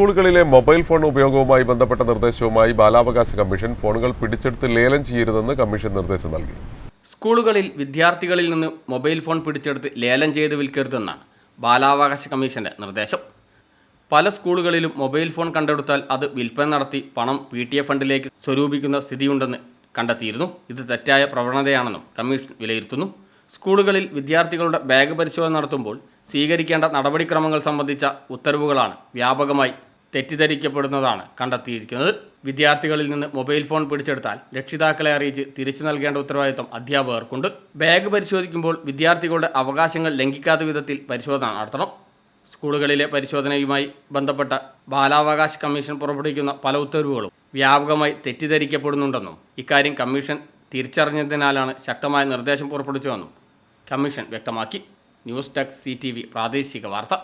സ്കൂളുകളിലെ mobile phone ഉപയോഗവുമായി ബന്ധപ്പെട്ട നിർദ്ദേശവുമായി ബാലാവകാശ കമ്മീഷൻ ഫോണുകൾ പിടിച്ചെടുത്ത് ലേലം ചെയ്യരുതെന്ന് കമ്മീഷൻ നിർദ്ദേശം നൽകി. സ്കൂളുകളിൽ വിദ്യാർത്ഥികളിൽ നിന്ന് മൊബൈൽ ഫോൺ പിടിച്ചെടുത്ത് ലേലം ചെയ്ത് വിൽക്കരുതെന്നാണ് ബാലാവകാശ കമ്മീഷന്റെ നിർദ്ദേശം. പല സ്കൂളുകളിലും മൊബൈൽ ഫോൺ കണ്ടെടുത്താൽ അത് വിൽപ്പന നടത്തി പണം പി ടി എ ഫണ്ടിലേക്ക് സ്വരൂപിക്കുന്ന സ്ഥിതിയുണ്ടെന്ന് കണ്ടെത്തിയിരുന്നു. ഇത് തെറ്റായ പ്രവണതയാണെന്നും കമ്മീഷൻ വിലയിരുത്തുന്നു. സ്കൂളുകളിൽ വിദ്യാർത്ഥികളുടെ ബാഗ് പരിശോധന നടത്തുമ്പോൾ സ്വീകരിക്കേണ്ട നടപടിക്രമങ്ങൾ സംബന്ധിച്ച ഉത്തരവുകളാണ് വ്യാപകമായി തെറ്റിദ്ധരിക്കപ്പെടുന്നതാണ് കണ്ടെത്തിയിരിക്കുന്നത്. വിദ്യാർത്ഥികളിൽ നിന്ന് മൊബൈൽ ഫോൺ പിടിച്ചെടുത്താൽ രക്ഷിതാക്കളെ അറിയിച്ച് തിരിച്ചു നൽകേണ്ട ഉത്തരവാദിത്വം അധ്യാപകർക്കുണ്ട്. ബാഗ് പരിശോധിക്കുമ്പോൾ വിദ്യാർത്ഥികളുടെ അവകാശങ്ങൾ ലംഘിക്കാത്ത വിധത്തിൽ പരിശോധന നടത്തണം. സ്കൂളുകളിലെ പരിശോധനയുമായി ബന്ധപ്പെട്ട ബാലാവകാശ കമ്മീഷൻ പുറപ്പെടുവിക്കുന്ന പല ഉത്തരവുകളും വ്യാപകമായി തെറ്റിദ്ധരിക്കപ്പെടുന്നുണ്ടെന്നും ഇക്കാര്യം കമ്മീഷൻ തിരിച്ചറിഞ്ഞതിനാലാണ് ശക്തമായ നിർദ്ദേശം പുറപ്പെടുവിച്ചതെന്നും കമ്മീഷൻ വ്യക്തമാക്കി. ന്യൂസ് ഡെസ്ക് സി പ്രാദേശിക വാർത്ത.